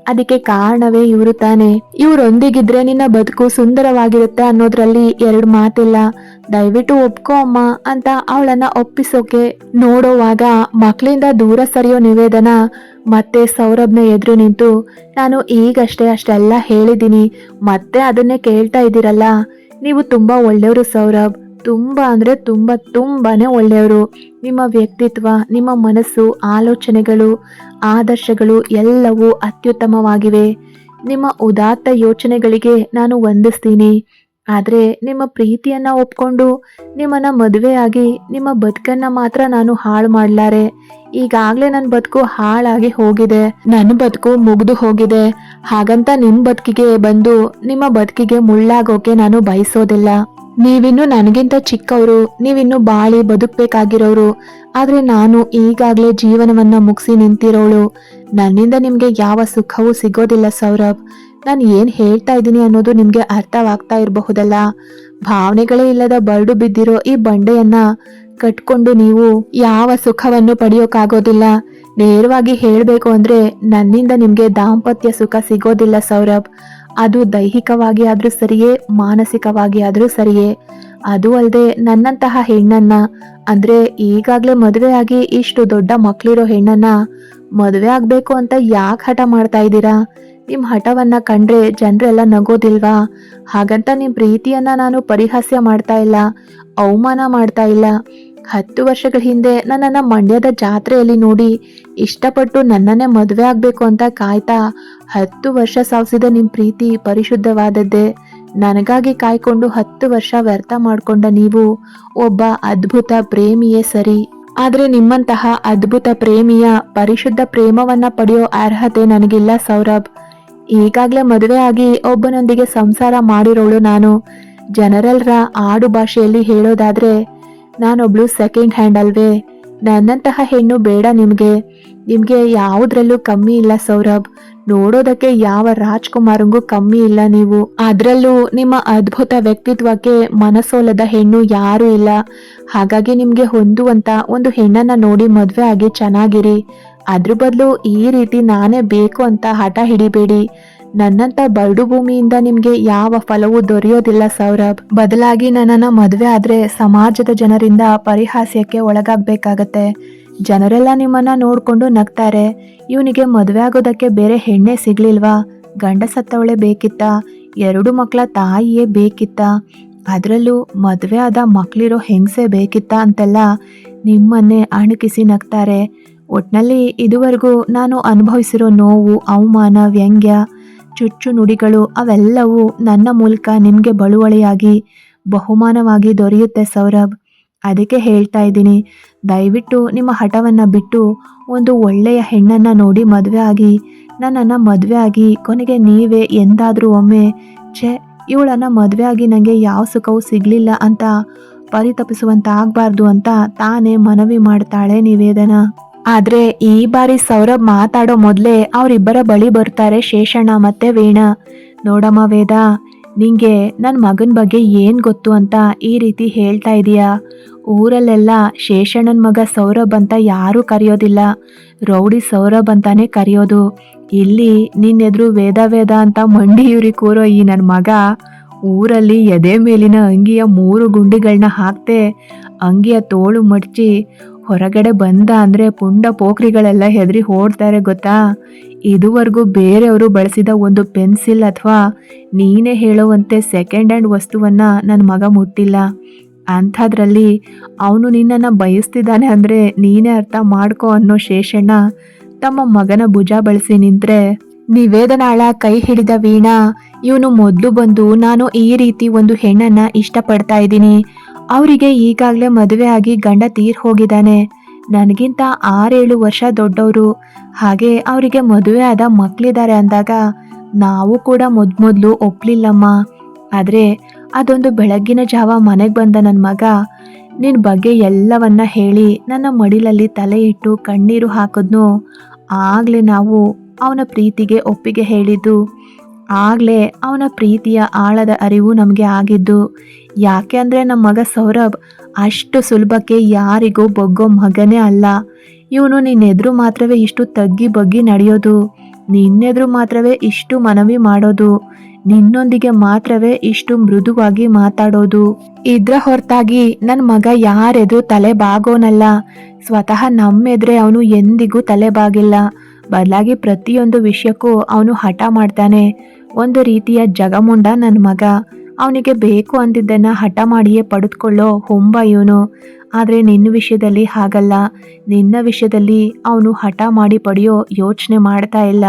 ಅದಕ್ಕೆ ಕಾರಣವೇ ಇವರು ತಾನೆ. ಇವರೊಂದಿಗಿದ್ರೆ ನಿನ್ನ ಬದುಕು ಸುಂದರವಾಗಿರುತ್ತೆ ಅನ್ನೋದ್ರಲ್ಲಿ ಎರಡು ಮಾತಿಲ್ಲ. ದಯವಿಟ್ಟು ಒಪ್ಕೋ ಅಮ್ಮ ಅಂತ ಅವಳನ್ನ ಒಪ್ಪಿಸೋಕೆ ನೋಡೋವಾಗ ಮಕ್ಕಳಿಂದ ದೂರ ಸರಿಯೋ ನಿವೇದನ ಮತ್ತೆ ಸೌರಭ್ನ ಎದುರು ನಿಂತು, ನಾನು ಈಗಷ್ಟೇ ಅಷ್ಟೆಲ್ಲ ಹೇಳಿದ್ದೀನಿ, ಮತ್ತೆ ಅದನ್ನೇ ಕೇಳ್ತಾ ಇದ್ದೀರಲ್ಲ. ನೀವು ತುಂಬಾ ಒಳ್ಳೆಯವರು ಸೌರಭ್. ತುಂಬ ಅಂದರೆ ತುಂಬ ತುಂಬಾ ಒಳ್ಳೆಯವರು. ನಿಮ್ಮ ವ್ಯಕ್ತಿತ್ವ, ನಿಮ್ಮ ಮನಸ್ಸು, ಆಲೋಚನೆಗಳು, ಆದರ್ಶಗಳು ಎಲ್ಲವೂ ಅತ್ಯುತ್ತಮವಾಗಿವೆ. ನಿಮ್ಮ ಉದಾತ್ತ ಯೋಚನೆಗಳಿಗೆ ನಾನು ವಂದಿಸ್ತೀನಿ. ಆದರೆ ನಿಮ್ಮ ಪ್ರೀತಿಯನ್ನು ಒಪ್ಕೊಂಡು ನಿಮ್ಮನ್ನ ಮದುವೆಯಾಗಿ ನಿಮ್ಮ ಬದುಕನ್ನು ಮಾತ್ರ ನಾನು ಹಾಳು ಮಾಡಲಾರೆ. ಈಗಾಗಲೇ ನನ್ನ ಬದುಕು ಹಾಳಾಗಿ ಹೋಗಿದೆ. ನನ್ನ ಬದುಕು ಮುಗಿದು ಹೋಗಿದೆ. ಹಾಗಂತ ನಿಮ್ಮ ಬದುಕಿಗೆ ಬಂದು ನಿಮ್ಮ ಬದುಕಿಗೆ ಮುಳ್ಳಾಗೋಕೆ ನಾನು ಬಯಸೋದಿಲ್ಲ. ನೀವಿನ್ನು ನನಗಿಂತ ಚಿಕ್ಕವರು, ನೀವಿನ್ನು ಬಾಳಿ ಬದುಕಬೇಕಾಗಿರೋರು, ಆದ್ರೆ ನಾನು ಈಗಾಗಲೇ ಜೀವನವನ್ನ ಮುಗಿಸಿ ನಿಂತಿರೋಳು. ನನ್ನಿಂದ ನಿಮಗೆ ಯಾವ ಸುಖವೂ ಸಿಗೋದಿಲ್ಲ ಸೌರಭ್. ನಾನು ಏನು ಹೇಳ್ತಾ ಇದ್ದೀನಿ ಅನ್ನೋದು ನಿಮಗೆ ಅರ್ಥವಾಗ್ತಾ ಇರಬಹುದಲ್ಲ. ಭಾವನೆಗಳೇ ಇಲ್ಲದ ಬರಡು ಬಿದ್ದಿರೋ ಈ ಬಂಡೆಯನ್ನ ಕಟ್ಕೊಂಡು ನೀವು ಯಾವ ಸುಖವನ್ನು ಪಡೆಯೋಕ್ಕಾಗೋದಿಲ್ಲ ನೇರವಾಗಿ ಹೇಳಬೇಕು ಅಂದ್ರೆ ನನ್ನಿಂದ ನಿಮಗೆ ದಾಂಪತ್ಯ ಸುಖ ಸಿಗೋದಿಲ್ಲ ಸೌರಭ್. ಅದು ದೈಹಿಕವಾಗಿ ಆದರೂ ಸರಿಯೇ, ಮಾನಸಿಕವಾಗಿ ಆದರೂ ಸರಿಯೇ. ಅದು ಅಲ್ಲದೆ ನನ್ನಂತಹ ಹೆಣ್ಣನ್ನ, ಅಂದ್ರೆ ಈಗಾಗ್ಲೇ ಮದುವೆ ಆಗಿ ಇಷ್ಟು ದೊಡ್ಡ ಮಕ್ಕಳಿರೋ ಹೆಣ್ಣನ್ನ ಮದುವೆ ಆಗಬೇಕು ಅಂತ ಯಾಕೆ ಹಠ ಮಾಡ್ತಾ ಇದ್ದೀರಾ? ನಿಮ್ಮ ಹಠವನ್ನ ಕಂಡ್ರೆ ಜನರೆಲ್ಲ ನಗೋದಿಲ್ವಾ? ಹಾಗಂತ ನಿಮ್ಮ ಪ್ರೀತಿಯನ್ನ ನಾನು ಪರಿಹಾಸ್ಯ ಮಾಡ್ತಾ ಇಲ್ಲ, ಅವಮಾನ ಮಾಡ್ತಾ ಇಲ್ಲ. ಹತ್ತು ವರ್ಷಗಳ ಹಿಂದೆ ನನ್ನನ್ನ ಮಂಡ್ಯದ ಜಾತ್ರೆಯಲ್ಲಿ ನೋಡಿ ಇಷ್ಟಪಟ್ಟು ನನ್ನನ್ನೇ ಮದುವೆ ಆಗಬೇಕು ಅಂತ ಕಾಯ್ತಾ ಹತ್ತು ವರ್ಷ ಸಾವಿಸಿದ ನಿಮ್ ಪ್ರೀತಿ ಪರಿಶುದ್ಧವಾದದ್ದೇ. ನನಗಾಗಿ ಕಾಯ್ಕೊಂಡು ಹತ್ತು ವರ್ಷ ವ್ಯರ್ಥ ಮಾಡ್ಕೊಂಡ ನೀವು ಒಬ್ಬ ಅದ್ಭುತ ಪ್ರೇಮಿಯೇ ಸರಿ. ಆದರೆ ನಿಮ್ಮಂತಹ ಅದ್ಭುತ ಪ್ರೇಮಿಯ ಪರಿಶುದ್ಧ ಪ್ರೇಮವನ್ನ ಪಡೆಯೋ ಅರ್ಹತೆ ನನಗಿಲ್ಲ ಸೌರಭ್. ಈಗಾಗಲೇ ಮದುವೆ ಆಗಿ ಒಬ್ಬನೊಂದಿಗೆ ಸಂಸಾರ ಮಾಡಿರೋಳು ನಾನು. ಜನರಲ್ರ ಆಡು ಭಾಷೆಯಲ್ಲಿ ಹೇಳೋದಾದ್ರೆ ನಾನೊಬ್ಳು ಸೆಕೆಂಡ್ ಹ್ಯಾಂಡ್ ಅಲ್ವೇ. ನನ್ನಂತಹ ಹೆಣ್ಣು ಬೇಡ ನಿಮಗೆ. ನಿಮಗೆ ಯಾವುದ್ರಲ್ಲೂ ಕಮ್ಮಿ ಇಲ್ಲ ಸೌರಭ್. ನೋಡೋದಕ್ಕೆ ಯಾವ ರಾಜ್ಕುಮಾರಂಗೂ ಕಮ್ಮಿ ಇಲ್ಲ ನೀವು. ಅದ್ರಲ್ಲೂ ನಿಮ್ಮ ಅದ್ಭುತ ವ್ಯಕ್ತಿತ್ವಕ್ಕೆ ಮನಸೋಲದ ಹೆಣ್ಣು ಯಾರೂ ಇಲ್ಲ. ಹಾಗಾಗಿ ನಿಮಗೆ ಹೊಂದುವಂತ ಒಂದು ಹೆಣ್ಣನ್ನ ನೋಡಿ ಮದುವೆ ಆಗಿ ಚೆನ್ನಾಗಿರಿ. ಅದ್ರ ಬದಲು ಈ ರೀತಿ ನಾನೇ ಬೇಕು ಅಂತ ಹಠ ಹಿಡಿಬೇಡಿ. ನನ್ನಂತ ಬರಡು ಭೂಮಿಯಿಂದ ನಿಮ್ಗೆ ಯಾವ ಫಲವೂ ದೊರೆಯೋದಿಲ್ಲ ಸೌರಭ್. ಬದಲಾಗಿ ನನ್ನನ್ನ ಮದುವೆ ಆದ್ರೆ ಸಮಾಜದ ಜನರಿಂದ ಪರಿಹಾಸ್ಯಕ್ಕೆ ಒಳಗಾಗ್ಬೇಕಾಗತ್ತೆ. ಜನರೆಲ್ಲ ನಿಮ್ಮನ್ನ ನೋಡ್ಕೊಂಡು ನಗ್ತಾರೆ. ಇವನಿಗೆ ಮದುವೆ ಆಗೋದಕ್ಕೆ ಬೇರೆ ಹೆಣ್ಣೆ ಸಿಗ್ಲಿಲ್ವಾ? ಗಂಡ ಸತ್ತವಳೆ ಬೇಕಿತ್ತ? ಎರಡು ಮಕ್ಕಳ ತಾಯಿಯೇ ಬೇಕಿತ್ತ? ಅದರಲ್ಲೂ ಮದುವೆ ಆದ ಮಕ್ಕಳಿರೋ ಹೆಂಗ್ಸೆ ಬೇಕಿತ್ತ ಅಂತೆಲ್ಲ ನಿಮ್ಮನ್ನೇ ಅಣುಕಿಸಿ ನಗ್ತಾರೆ. ಒಟ್ನಲ್ಲಿ ಇದುವರೆಗೂ ನಾನು ಅನುಭವಿಸಿರೋ ನೋವು, ಅವಮಾನ, ವ್ಯಂಗ್ಯ ಚುಚ್ಚು ನುಡಿಗಳು ಅವೆಲ್ಲವೂ ನನ್ನ ಮೂಲಕ ನಿಮಗೆ ಬಳುವಳಿಯಾಗಿ, ಬಹುಮಾನವಾಗಿ ದೊರೆಯುತ್ತೆ ಸೌರಭ್. ಅದಕ್ಕೆ ಹೇಳ್ತಾ ಇದ್ದೀನಿ, ದಯವಿಟ್ಟು ನಿಮ್ಮ ಹಠವನ್ನು ಬಿಟ್ಟು ಒಂದು ಒಳ್ಳೆಯ ಹೆಣ್ಣನ್ನು ನೋಡಿ ಮದುವೆ ಆಗಿ, ನನ್ನನ್ನು ಮದುವೆ ಆಗಿ, ಕೊನೆಗೆ ನೀವೇ ಎಂದಾದರೂ ಒಮ್ಮೆ, ಛೆ, ಇವಳನ್ನು ಮದುವೆ ಆಗಿ ನನಗೆ ಯಾವ ಸುಖವೂ ಸಿಗಲಿಲ್ಲ ಅಂತ ಪರಿತಪಿಸುವಂತಾಗಬಾರ್ದು ಅಂತ ತಾನೇ ಮನವಿ ಮಾಡ್ತಾಳೆ ನಿವೇದನ. ಆದ್ರೆ ಈ ಬಾರಿ ಸೌರಭ್ ಮಾತಾಡೋ ಮೊದಲೇ ಅವರಿಬ್ಬರ ಬಳಿ ಬರ್ತಾರೆ ಶೇಷಣ್ಣ ಮತ್ತೆ ವೀಣಾ. ನೋಡಮ್ಮ ವೇದ, ನಿಂಗೆ ನನ್ನ ಮಗನ ಬಗ್ಗೆ ಏನು ಗೊತ್ತು ಅಂತ ಈ ರೀತಿ ಹೇಳ್ತಾ ಇದೀಯಾ? ಊರಲ್ಲೆಲ್ಲ ಶೇಷಣ್ಣನ ಮಗ ಸೌರಭ್ ಅಂತ ಯಾರೂ ಕರೆಯೋದಿಲ್ಲ. ರೌಡಿ ಸೌರಭ್ ಅಂತಾನೆ ಕರೆಯೋದು. ಇಲ್ಲಿ ನಿನ್ನೆದ್ರು ವೇದ ವೇದ ಅಂತ ಮಂಡಿಯೂರಿ ಕೂರೋ ಈ ನನ್ನ ಮಗ ಊರಲ್ಲಿ ಎದೆ ಮೇಲಿನ ಅಂಗಿಯ ಮೂರು ಗುಂಡಿಗಳನ್ನ ಹಾಕ್ತೆ ಅಂಗಿಯ ತೋಳು ಮಡ್ಚಿ ಹೊರಗಡೆ ಬಂದ ಅಂದ್ರೆ ಪುಂಡ ಪೋಖ್ರಿಗಳೆಲ್ಲ ಹೆದರಿ ಓಡ್ತಾರೆ ಗೊತ್ತಾ? ಇದುವರೆಗೂ ಬೇರೆಯವರು ಬಳಸಿದ ಒಂದು ಪೆನ್ಸಿಲ್ ಅಥವಾ ನೀನೇ ಹೇಳುವಂತೆ ಸೆಕೆಂಡ್ ಹ್ಯಾಂಡ್ ವಸ್ತುವನ್ನ ನನ್ನ ಮಗ ಮುಟ್ಟಿಲ್ಲ. ಅಂಥದ್ರಲ್ಲಿ ಅವನು ನಿನ್ನನ್ನು ಬಯಸ್ತಿದ್ದಾನೆ ಅಂದರೆ ನೀನೇ ಅರ್ಥ ಮಾಡ್ಕೋ ಅನ್ನೋ ಶೇಷಣ್ಣ ತಮ್ಮ ಮಗನ ಭುಜ ಬಳಸಿ ನಿಂತರೆ ನಿವೇದನಾಳ ಕೈ ಹಿಡಿದ ವೀಣಾ, ಇವನು ಮೊದಲು ಬಂದು ನಾನು ಈ ರೀತಿ ಒಂದು ಹೆಣ್ಣನ್ನು ಇಷ್ಟಪಡ್ತಾ ಇದ್ದೀನಿ. ಅವರಿಗೆ ಈಗಾಗಲೇ ಮದುವೆ ಆಗಿ ಗಂಡ ತೀರ್ ಹೋಗಿದ್ದಾನೆ. ನನಗಿಂತ ಆರೇಳು ವರ್ಷ ದೊಡ್ಡವರು. ಹಾಗೆ ಅವರಿಗೆ ಮದುವೆ ಆದ ಮಕ್ಕಳಿದ್ದಾರೆ ಅಂದಾಗ ನಾವು ಕೂಡ ಮೊದ್ಮೊದ್ಲು ಒಪ್ಲಿಲ್ಲಮ್ಮ. ಆದರೆ ಅದೊಂದು ಬೆಳಗ್ಗಿನ ಜಾವ ಮನೆಗೆ ಬಂದ ನನ್ನ ಮಗ ನಿನ್ನ ಬಗ್ಗೆ ಎಲ್ಲವನ್ನ ಹೇಳಿ ನನ್ನ ಮಡಿಲಲ್ಲಿ ತಲೆ ಇಟ್ಟು ಕಣ್ಣೀರು ಹಾಕಿದ್ನು. ಆಗಲೇ ನಾವು ಅವನ ಪ್ರೀತಿಗೆ ಒಪ್ಪಿಗೆ ಹೇಳಿದ್ದು. ಆಗಲೇ ಅವನ ಪ್ರೀತಿಯ ಆಳದ ಅರಿವು ನಮಗೆ ಆಗಿದ್ದು. ಯಾಕೆ ಅಂದರೆ ನಮ್ಮ ಮಗ ಸೌರಭ್ ಅಷ್ಟು ಸುಲಭಕ್ಕೆ ಯಾರಿಗೂ ಬೊಗ್ಗೋ ಮಗನೇ ಅಲ್ಲ. ಇವನು ನಿನ್ನೆದ್ರು ಮಾತ್ರವೇ ಇಷ್ಟು ತಗ್ಗಿ ಬಗ್ಗಿ ನಡೆಯೋದು. ನಿನ್ನೆದ್ರು ಮಾತ್ರವೇ ಇಷ್ಟು ಮನವಿ ಮಾಡೋದು. ನಿನ್ನೊಂದಿಗೆ ಮಾತ್ರವೇ ಇಷ್ಟು ಮೃದುವಾಗಿ ಮಾತಾಡೋದು. ಇದ್ರ ಹೊರತಾಗಿ ನನ್ನ ಮಗ ಯಾರೆದ್ರು ತಲೆ ಬಾಗೋನಲ್ಲ. ಸ್ವತಃ ನಮ್ಮೆದ್ರೆ ಅವನು ಎಂದಿಗೂ ತಲೆ ಬಾಗಿಲ್ಲ. ಬದಲಾಗಿ ಪ್ರತಿಯೊಂದು ವಿಷಯಕ್ಕೂ ಅವನು ಹಠ ಮಾಡ್ತಾನೆ. ಒಂದು ರೀತಿಯ ಜಗಮುಂಡ ನನ್ನ ಮಗ. ಅವನಿಗೆ ಬೇಕು ಅಂದಿದ್ದನ್ನು ಹಠ ಮಾಡಿಯೇ ಪಡೆದುಕೊಳ್ಳೋ ಹೊಂಬ ಇವನು. ಆದರೆ ನಿನ್ನ ವಿಷಯದಲ್ಲಿ ಹಾಗಲ್ಲ. ನಿನ್ನ ವಿಷಯದಲ್ಲಿ ಅವನು ಹಠ ಮಾಡಿ ಪಡೆಯೋ ಯೋಚನೆ ಮಾಡ್ತಾ ಇಲ್ಲ.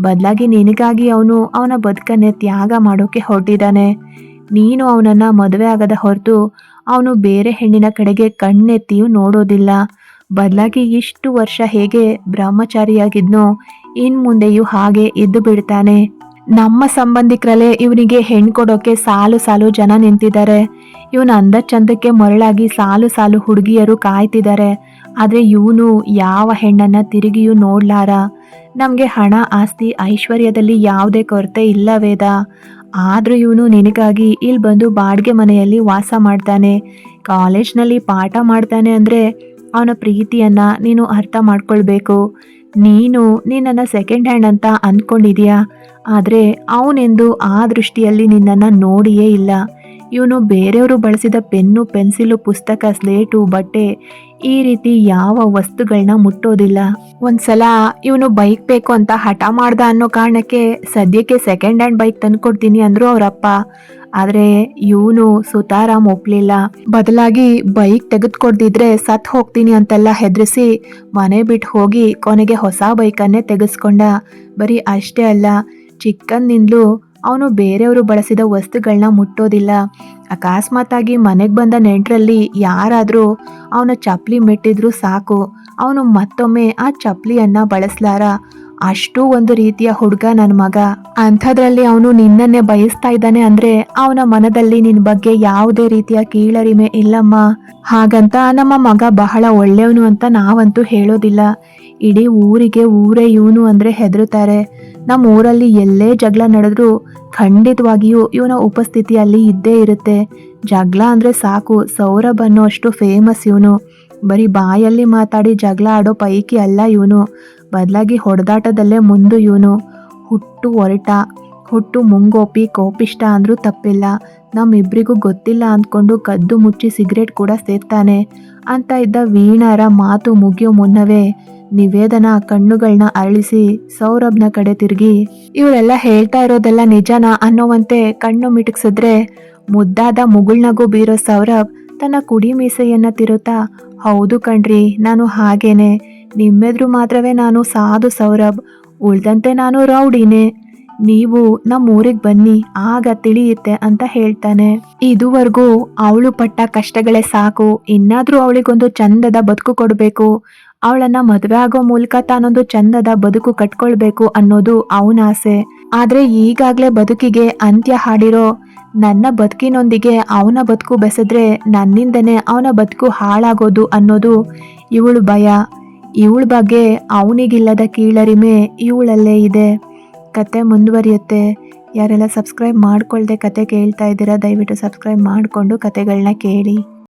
ಬದಲಾಗಿ ನಿನಗಾಗಿ ಅವನು ಅವನ ಬದುಕನ್ನೇ ತ್ಯಾಗ ಮಾಡೋಕೆ ಹೊರಟಿದ್ದಾನೆ. ನೀನು ಅವನನ್ನು ಮದುವೆ ಆಗದ ಹೊರತು ಅವನು ಬೇರೆ ಹೆಣ್ಣಿನ ಕಡೆಗೆ ಕಣ್ಣೆತ್ತಿಯೂ ನೋಡೋದಿಲ್ಲ. ಬದಲಾಗಿ ಇಷ್ಟು ವರ್ಷ ಹೇಗೆ ಬ್ರಹ್ಮಚಾರಿಯಾಗಿದ್ನೋ ಇನ್ ಮುಂದೆಯೂ ಹಾಗೆ ಇದ್ದು ಬಿಡ್ತಾನೆ. ನಮ್ಮ ಸಂಬಂಧಿಕರಲ್ಲೇ ಇವನಿಗೆ ಹೆಣ್ಣು ಕೊಡೋಕೆ ಸಾಲು ಸಾಲು ಜನ ನಿಂತಿದ್ದಾರೆ. ಇವನ ಅಂದ ಚಂದಕ್ಕೆ ಮರಳಾಗಿ ಸಾಲು ಸಾಲು ಹುಡುಗಿಯರು ಕಾಯ್ತಿದ್ದಾರೆ. ಆದರೆ ಇವನು ಯಾವ ಹೆಣ್ಣನ್ನ ತಿರುಗಿಯೂ ನೋಡ್ಲಾರ. ನಮಗೆ ಹಣ, ಆಸ್ತಿ, ಐಶ್ವರ್ಯದಲ್ಲಿ ಯಾವುದೇ ಕೊರತೆ ಇಲ್ಲ ವೇದ. ಆದರೂ ಇವನು ನಿನಗಾಗಿ ಇಲ್ಲಿ ಬಂದು ಬಾಡಿಗೆ ಮನೆಯಲ್ಲಿ ವಾಸ ಮಾಡ್ತಾನೆ. ಕಾಲೇಜ್ನಲ್ಲಿ ಪಾಠ ಮಾಡ್ತಾನೆ ಅಂದರೆ ಅವನ ಪ್ರೀತಿಯನ್ನ ನೀನು ಅರ್ಥ ಮಾಡ್ಕೊಳ್ಬೇಕು. ನೀನು ನಿನ್ನನ್ನು ಸೆಕೆಂಡ್ ಹ್ಯಾಂಡ್ ಅಂತ ಅಂದ್ಕೊಂಡಿದ್ಯಾ ಆದರೆ ಅವನೆಂದು ಆ ದೃಷ್ಟಿಯಲ್ಲಿ ನಿನ್ನನ್ನು ನೋಡಿಯೇ ಇಲ್ಲ. ಇವನು ಬೇರೆಯವರು ಬಳಸಿದ ಪೆನ್ನು, ಪೆನ್ಸಿಲು, ಪುಸ್ತಕ, ಸ್ಲೇಟು, ಬಟ್ಟೆ, ಈ ರೀತಿ ಯಾವ ವಸ್ತುಗಳನ್ನ ಮುಟ್ಟೋದಿಲ್ಲ. ಒಂದ್ಸಲ ಇವನು ಬೈಕ್ ಬೇಕು ಅಂತ ಹಠ ಮಾಡ್ದ ಅನ್ನೋ ಕಾರಣಕ್ಕೆ ಸದ್ಯಕ್ಕೆ ಸೆಕೆಂಡ್ ಹ್ಯಾಂಡ್ ಬೈಕ್ ತಂದ್ಕೊಡ್ತೀನಿ ಅಂದ್ರು ಅವರಪ್ಪ. ಆದರೆ ಇವನು ಸುತಾರಾಮ್ ಒಪ್ಲಿಲ್ಲ. ಬದಲಾಗಿ ಬೈಕ್ ತೆಗೆದುಕೊಡ್ದಿದ್ರೆ ಸತ್ ಹೋಗ್ತೀನಿ ಅಂತೆಲ್ಲ ಹೆದರಿಸಿ ಮನೆ ಬಿಟ್ಟು ಹೋಗಿ ಕೊನೆಗೆ ಹೊಸ ಬೈಕನ್ನೇ ತೆಗೆಸ್ಕೊಂಡ. ಬರೀ ಅಷ್ಟೇ ಅಲ್ಲ ಚಿಕ್ಕಂದಿಂದಲೂ ಅವನು ಬೇರೆಯವರು ಬಳಸಿದ ವಸ್ತುಗಳನ್ನ ಮುಟ್ಟೋದಿಲ್ಲ. ಅಕಸ್ಮಾತಾಗಿ ಮನೆಗೆ ಬಂದ ನೆಂಟರಲ್ಲಿ ಯಾರಾದರೂ ಅವನ ಚಪ್ಪಲಿ ಮೆಟ್ಟಿದ್ರು ಸಾಕು. ಅವನು ಮತ್ತೊಮ್ಮೆ ಆ ಚಪ್ಪಲಿಯನ್ನು ಬಳಸ್ಲಾರ. ಅಷ್ಟು ಒಂದು ರೀತಿಯ ಹುಡುಗ ನನ್ನ ಮಗ. ಅಂಥದ್ರಲ್ಲಿ ಅವನು ನಿನ್ನನ್ನೇ ಬಯಸ್ತಾ ಇದ್ದಾನೆ ಅಂದ್ರೆ ಅವನ ಮನದಲ್ಲಿ ನಿನ್ನ ಬಗ್ಗೆ ಯಾವುದೇ ರೀತಿಯ ಕೀಳರಿಮೆ ಇಲ್ಲಮ್ಮ. ಹಾಗಂತ ನಮ್ಮ ಮಗ ಬಹಳ ಒಳ್ಳೆಯವನು ಅಂತ ನಾವಂತೂ ಹೇಳೋದಿಲ್ಲ. ಇಡೀ ಊರಿಗೆ ಊರೇ ಇವನು ಅಂದ್ರೆ ಹೆದರುತ್ತಾರೆ. ನಮ್ಮ ಊರಲ್ಲಿ ಎಲ್ಲೇ ಜಗಳ ನಡೆದ್ರೂ ಖಂಡಿತವಾಗಿಯೂ ಇವನ ಉಪಸ್ಥಿತಿ ಅಲ್ಲಿ ಇದ್ದೇ ಇರುತ್ತೆ. ಜಗಳ ಅಂದ್ರೆ ಸಾಕು, ಸೌರಭ್ ಅನ್ನೋ ಅಷ್ಟು ಫೇಮಸ್ ಇವನು. ಬರೀ ಬಾಯಲ್ಲಿ ಮಾತಾಡಿ ಜಗಳ ಆಡೋ ಪೈಕಿ ಅಲ್ಲ ಇವನು. ಬದಲಾಗಿ ಹೊಡೆದಾಟದಲ್ಲೇ ಮುಂದು ಇವನು. ಹುಟ್ಟು ಹೊರಟ ಹುಟ್ಟು ಮುಂಗೋಪಿ, ಕೋಪಿಷ್ಟ ಅಂದರೂ ತಪ್ಪಿಲ್ಲ. ನಮ್ಮಿಬ್ರಿಗೂ ಗೊತ್ತಿಲ್ಲ ಅಂದ್ಕೊಂಡು ಕದ್ದು ಮುಚ್ಚಿ ಸಿಗರೇಟ್ ಕೂಡ ಸೇರ್ತಾನೆ ಅಂತ ಇದ್ದ ವೀಣಾರ ಮಾತು ಮುಗಿಯೋ ಮುನ್ನವೇ ನಿವೇದನ ಕಣ್ಣುಗಳನ್ನ ಅರಳಿಸಿ ಸೌರಭ್ನ ಕಡೆ ತಿರುಗಿ, ಇವರೆಲ್ಲ ಹೇಳ್ತಾ ಇರೋದೆಲ್ಲ ನಿಜನಾ? ಅನ್ನೋವಂತೆ ಕಣ್ಣು ಮಿಟುಕ್ಸಿದ್ರೆ, ಮುದ್ದಾದ ಮುಗುಳ್ನಗೂ ಬೀರೋ ಸೌರಭ್ ತನ್ನ ಕುಡಿ ಮೀಸೆಯನ್ನ ತಿರುತ್ತಾ, ಹೌದು ಕಣ್ರಿ, ನಾನು ಹಾಗೇನೆ. ನಿಮ್ಮೆದ್ರು ಮಾತ್ರವೇ ನಾನು ಸಾಧು ಸೌರಭ್, ಉಳ್ದಂತೆ ನಾನು ರೌಡಿನೇ. ನೀವು ನಮ್ಮ ಊರಿಗೆ ಬನ್ನಿ, ಆಗ ತಿಳಿಯುತ್ತೆ ಅಂತ ಹೇಳ್ತಾನೆ. ಇದುವರೆಗೂ ಅವಳು ಪಟ್ಟ ಕಷ್ಟಗಳೇ ಸಾಕು. ಇನ್ನಾದ್ರೂ ಅವಳಿಗೊಂದು ಚಂದದ ಬದುಕು ಕೊಡಬೇಕು. ಅವಳನ್ನ ಮದುವೆ ಆಗೋ ಮೂಲಕ ತಾನೊಂದು ಚಂದದ ಬದುಕು ಕಟ್ಕೊಳ್ಬೇಕು ಅನ್ನೋದು ಅವನ ಆಸೆ. ಆದ್ರೆ ಈಗಾಗ್ಲೇ ಬದುಕಿಗೆ ಅಂತ್ಯ ಹಾಡಿರೋ ನನ್ನ ಬದುಕಿನೊಂದಿಗೆ ಅವನ ಬದುಕು ಬೆಸೆದ್ರೆ ನನ್ನಿಂದನೇ ಅವನ ಬದುಕು ಹಾಳಾಗೋದು ಅನ್ನೋದು ಇವಳು ಭಯ. ಇವಳ ಬಗ್ಗೆ ಅವನಿಗಿಲ್ಲದ ಕೀಳರಿಮೆ ಇವಳಲ್ಲೇ ಇದೆ. ಕತೆ ಮುಂದುವರಿಯುತ್ತೆ. ಯಾರೆಲ್ಲ ಸಬ್ಸ್ಕ್ರೈಬ್ ಮಾಡ್ಕೊಳ್ದೆ ಕತೆ ಕೇಳ್ತಾ ಇದ್ದೀರಾ, ದಯವಿಟ್ಟು ಸಬ್ಸ್ಕ್ರೈಬ್ ಮಾಡಿಕೊಂಡು ಕತೆಗಳನ್ನ ಕೇಳಿ.